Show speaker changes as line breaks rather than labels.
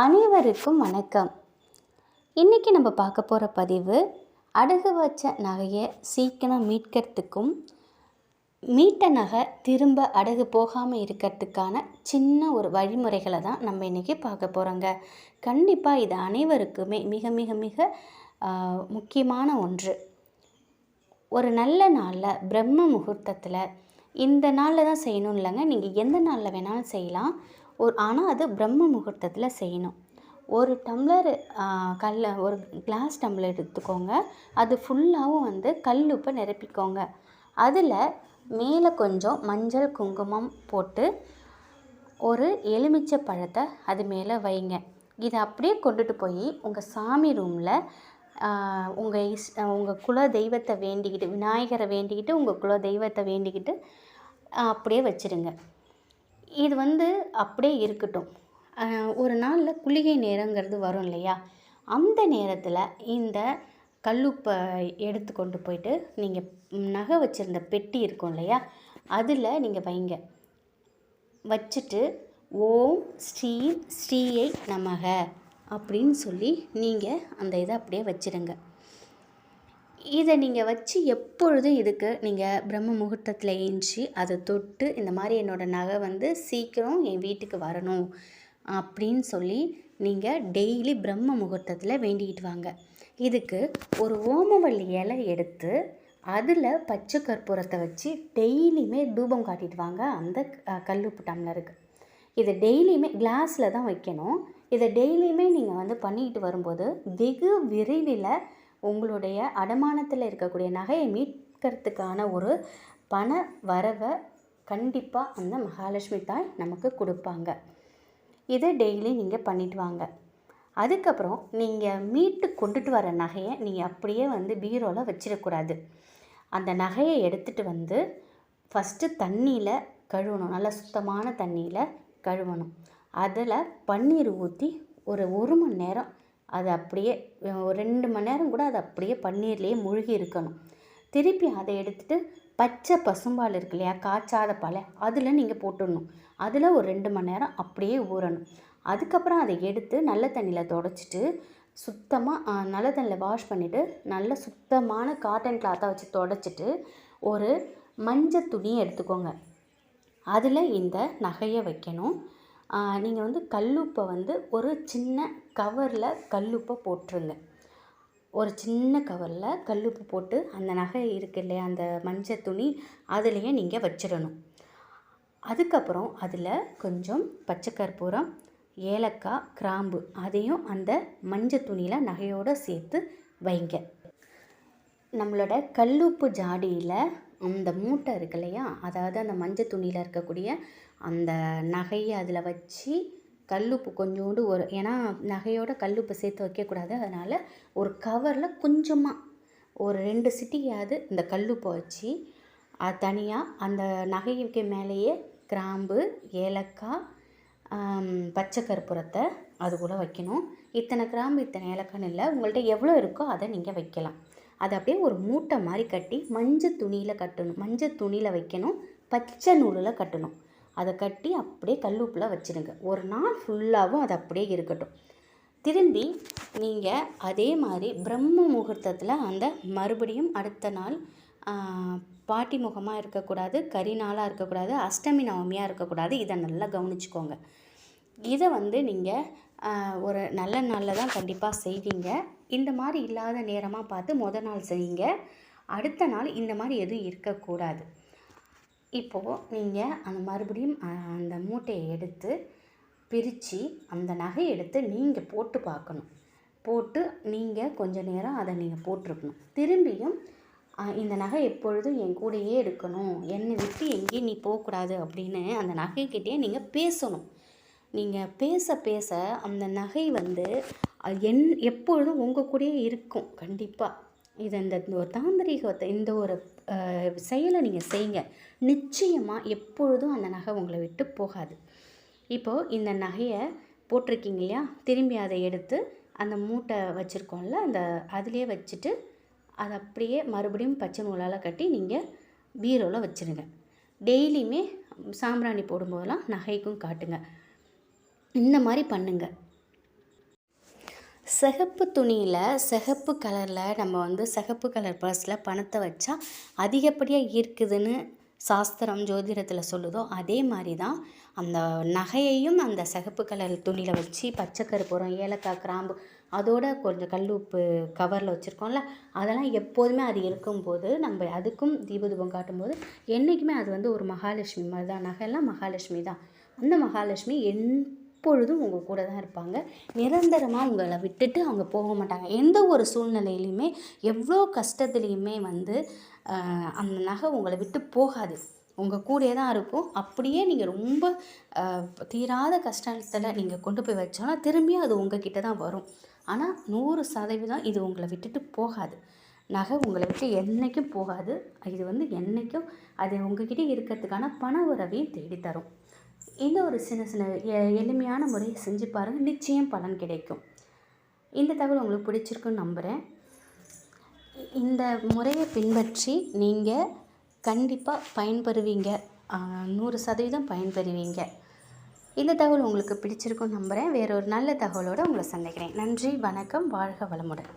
அனைவருக்கும் வணக்கம். இன்றைக்கி நம்ம பார்க்க போகிற பதிவு அடகு வச்ச நகையை சீக்கிரம் மீட்கிறதுக்கும் மீட்ட நகை திரும்ப அடகு போகாமல் இருக்கிறதுக்கான சின்ன ஒரு வழிமுறைகளை தான் நம்ம இன்றைக்கி பார்க்க போகிறோங்க கண்டிப்பாக இது அனைவருக்குமே மிக மிக மிக முக்கியமான ஒன்று. ஒரு நல்ல நாளில் பிரம்ம முகூர்த்தத்தில் இந்த நாளில் தான் செய்யணும் இல்லைங்க நீங்கள் எந்த நாளில் வேணாலும் செய்யலாம். ஒரு ஆனால் அது பிரம்ம முகூர்த்தத்தில் செய்யணும். ஒரு டம்ளர் கல்ல ஒரு கிளாஸ் டம்ளர் எடுத்துக்கோங்க. அது ஃபுல்லாகவும் வந்து கல் உப்பை நிரப்பிக்கோங்க. அதில் மேலே கொஞ்சம் மஞ்சள் குங்குமம் போட்டு ஒரு எலுமிச்சை பழத்தை அது மேலே வைங்க. இதை அப்படியே கொண்டுட்டு போய் உங்கள் சாமி ரூமில் உங்கள் இஸ் உங்கள் குல தெய்வத்தை வேண்டிக்கிட்டு விநாயகரை வேண்டிக்கிட்டு உங்கள் குல தெய்வத்தை வேண்டிக்கிட்டு அப்படியே வச்சுருங்க. இது வந்து அப்படியே இருக்கட்டும். ஒரு நாளில் குளிகை நேரங்கிறது வரும் இல்லையா? அந்த நேரத்தில் இந்த கல்லுப்பை எடுத்து கொண்டு போயிட்டு நீங்கள் நகை வச்சுருந்த பெட்டி இருக்கும் இல்லையா? அதில் நீங்கள் வைங்க. வச்சுட்டு ஓம் ஸ்ரீ ஸ்ரீயை நமக அப்படின்னு சொல்லி நீங்கள் அந்த இதை அப்படியே வச்சிடுங்க இதை நீங்கள் வச்சு எப்பொழுதும் இதுக்கு நீங்கள் பிரம்ம முகூர்த்தத்தில் ஏஞ்சி அதை தொட்டு இந்த மாதிரி என்னோடய நகை வந்து சீக்கிரம் என் வீட்டுக்கு வரணும் அப்படின்னு சொல்லி நீங்கள் டெய்லி பிரம்ம முகூர்த்தத்தில் வேண்டிக்கிட்டு வாங்க. இதுக்கு ஒரு ஓமவள்ளி இலை எடுத்து அதில் பச்சை கற்பூரத்தை வச்சு டெய்லியுமே தூபம் காட்டிட்டு வாங்க அந்த கல்லுப்பு டம்ளருக்கு. இதை டெய்லியுமே கிளாஸில் தான் வைக்கணும். இதை டெய்லியுமே நீங்கள் வந்து பண்ணிக்கிட்டு வரும்போது வெகு விரைவில் உங்களுடைய அடமானத்தில் இருக்கக்கூடிய நகையை மீட்கிறதுக்கான ஒரு பண வரவை கண்டிப்பாக அந்த மகாலட்சுமி தாய் நமக்கு கொடுப்பாங்க. இதை டெய்லி நீங்கள் பண்ணிட்டு வாங்க. அதுக்கப்புறம் நீங்கள் மீட்டு கொண்டுட்டு வர நகையை நீங்கள் அப்படியே வந்து பீரோவில் வச்சிடக்கூடாது அந்த நகையை எடுத்துகிட்டு வந்து ஃபஸ்ட்டு தண்ணியில் கழுவணும். நல்லா சுத்தமான தண்ணியில் கழுவணும். அதில் பன்னீர் ஊற்றி ஒரு ஒரு மணி நேரம் அது அப்படியே ஒரு ரெண்டு மணி நேரம் கூட அது அப்படியே பன்னீர்லேயே மூழ்கி இருக்கணும். திருப்பி அதை எடுத்துகிட்டு பச்சை பசும்பால் இருக்கு இல்லையா காய்ச்சாத பாலை அதில் நீங்கள் போட்டுடணும். அதில் ஒரு ரெண்டு மணி நேரம் அப்படியே ஊறணும். அதுக்கப்புறம் அதை எடுத்து நல்ல தண்ணியில் தொடச்சிட்டு சுத்தமாக நல்ல தண்ணியில் வாஷ் பண்ணிவிட்டு நல்ல சுத்தமான காட்டன் கிளாத்தை வச்சு தொடச்சிட்டு ஒரு மஞ்சள் துணியை எடுத்துக்கோங்க. அதில் இந்த நகையை வைக்கணும். நீங்கள் வந்து கல்லுப்பை வந்து ஒரு சின்ன கவரில் கல்லுப்பை போட்டுருங்க. ஒரு சின்ன கவரில் கல்லுப்பு போட்டு அந்த நகை இருக்கு இல்லையா அந்த மஞ்சள் துணி அதுலேயே நீங்கள் வச்சிடணும். அதுக்கப்புறம் அதில் கொஞ்சம் பச்சை கற்பூரம் ஏலக்காய் கிராம்பு அதையும் அந்த மஞ்சள் துணியில் நகையோடு சேர்த்து வைங்க. நம்மளோட கல்லுப்பு ஜாடியில் அந்த மூட்டை இருக்கு இல்லையா? அதாவது அந்த மஞ்சள் துணியில் இருக்கக்கூடிய அந்த நகையை அதில் வச்சு கல்லுப்பு கொஞ்சோண்டு ஒரு ஏன்னா நகையோட கல்லுப்பு சேர்த்து வைக்கக்கூடாது. அதனால் ஒரு கவரில் கொஞ்சமாக ஒரு ரெண்டு சிட்டியாவது இந்த கல்லுப்பை வச்சு அது தனியாக அந்த நகைக்கு மேலேயே கிராம்பு ஏலக்காய் பச்சை கற்பூரத்தை அது கூட வைக்கணும். இத்தனை கிராம்பு இத்தனை ஏலக்காய்னு இல்லை. உங்கள்கிட்ட எவ்வளோ இருக்கோ அதை நீங்கள் வைக்கலாம். அதை அப்படியே ஒரு மூட்டை மாதிரி கட்டி மஞ்சள் துணியில் கட்டணும். மஞ்சள் துணியில் வைக்கணும். பச்சை நூலில் கட்டணும். அதை கட்டி அப்படியே கல்லுப்பில் வச்சிடுங்க. ஒரு நாள் ஃபுல்லாகவும் அது அப்படியே இருக்கட்டும். திரும்பி நீங்கள் அதே மாதிரி பிரம்ம முகூர்த்தத்தில் அந்த மறுபடியும் அடுத்த நாள் பாட்டி முகமாக இருக்கக்கூடாது கரி நாளாக இருக்கக்கூடாது அஷ்டமி நவமியாக இருக்கக்கூடாது இதை நல்லா கவனிச்சுக்கோங்க. இதை வந்து நீங்கள் ஒரு நல்ல நாளில் தான் கண்டிப்பாக செய்வீங்க. இந்த மாதிரி இல்லாத நேரமாக பார்த்து மொதல் நாள் செய்யுங்க. அடுத்த நாள் இந்த மாதிரி எதுவும் இருக்கக்கூடாது. இப்போது நீங்கள் அந்த மறுபடியும் அந்த மூட்டையை எடுத்து பிரித்து அந்த நகையை எடுத்து நீங்கள் போட்டு பார்க்கணும். போட்டு நீங்கள் கொஞ்ச நேரம் அதை நீங்கள் போட்டிருக்கணும். திரும்பியும் இந்த நகை எப்பொழுதும் என் கூடயே இருக்கணும். என்னை விட்டு எங்கேயும் நீ போகக்கூடாது அப்படின்னு அந்த நகைக்கிட்டே நீங்கள் பேசணும். நீங்கள் பேச பேச அந்த நகை வந்து அது என் எப்பொழுதும் உங்கள் கூடயே இருக்கும் கண்டிப்பாக இது இந்த இந்த ஒரு தாந்திரிகத்தை இந்த ஒரு செயலை நீங்கள் செய்யுங்க நிச்சயமாக எப்பொழுதும் அந்த நகை உங்களை விட்டு போகாது. இப்போது இந்த நகையை போட்டிருக்கீங்க இல்லையா? திரும்பி அதை எடுத்து அந்த மூட்டை வச்சுருக்கோம்ல அந்த அதிலே வச்சுட்டு அதை அப்படியே மறுபடியும் பச்சை நூலால் கட்டி நீங்கள் பீரோவில் வச்சுருங்க. டெய்லியுமே சாம்பிராணி போடும்போதெல்லாம் நகைக்கும் காட்டுங்க. இந்த மாதிரி பண்ணுங்கள் சிகப்பு துணியில் சிகப்பு கலரில் நம்ம வந்து சிகப்பு கலர் பர்ஸில் பணத்தை வச்சா அதிகப்படியாக ஈர்க்குதுன்னு சாஸ்திரம் ஜோதிடத்தில் சொல்லுதோ அதே மாதிரி தான் அந்த நகையையும் அந்த சிகப்பு கலர் துணியில் வச்சு பச்சை கருப்பூரம் ஏலக்காய் கிராம்பு அதோட கொஞ்சம் கல் உப்பு கவரில் வச்சுருக்கோம்ல அதெல்லாம் எப்போதுமே அது இருக்கும்போது நம்ம அதுக்கும் தீபதீபம் காட்டும்போது என்றைக்குமே அது வந்து ஒரு மகாலட்சுமி மாதிரி தான் நகையெல்லாம் மகாலட்சுமி தான் அந்த மகாலட்சுமி எப்பொழுதும் உங்கள் கூட தான் இருப்பாங்க. நிரந்தரமாக உங்களை விட்டுட்டு அவங்க போக மாட்டாங்க. எந்த ஒரு சூழ்நிலையிலையுமே எவ்வளோ கஷ்டத்துலேயுமே வந்து அந்த நகை உங்களை விட்டு போகாது. உங்கள் கூடயே தான் இருக்கும். அப்படியே நீங்கள் ரொம்ப தீராத கஷ்டத்தில் நீங்கள் கொண்டு போய் வச்சாலும் திரும்பியும் அது உங்ககிட்ட தான் வரும். ஆனால் நூறு சதவீதம் இது உங்களை விட்டுட்டு போகாது. நகை உங்களை விட்டு என்றைக்கும் போகாது. இது வந்து என்றைக்கும் அது உங்ககிட்ட இருக்கிறதுக்கான பண உறவையும் தேடித்தரும். இந்த ஒரு சின்ன சின்ன எ- எளிமையான முறையை செஞ்சு பாருங்கள் நிச்சயம் பலன் கிடைக்கும். இந்த தகவல் உங்களுக்கு பிடிச்சிருக்குன்னு நம்புகிறேன் இந்த முறையை பின்பற்றி நீங்கள் கண்டிப்பாக பயன்பெறுவீங்க. நூறு சதவீதம் பயன்பெறுவீங்க. இந்த தகவல் உங்களுக்கு பிடிச்சிருக்கும் நம்புகிறேன் வேறொரு நல்ல தகவலோடு உங்களை சந்திக்கிறேன். நன்றி வணக்கம் வாழ்க வளமுடன்.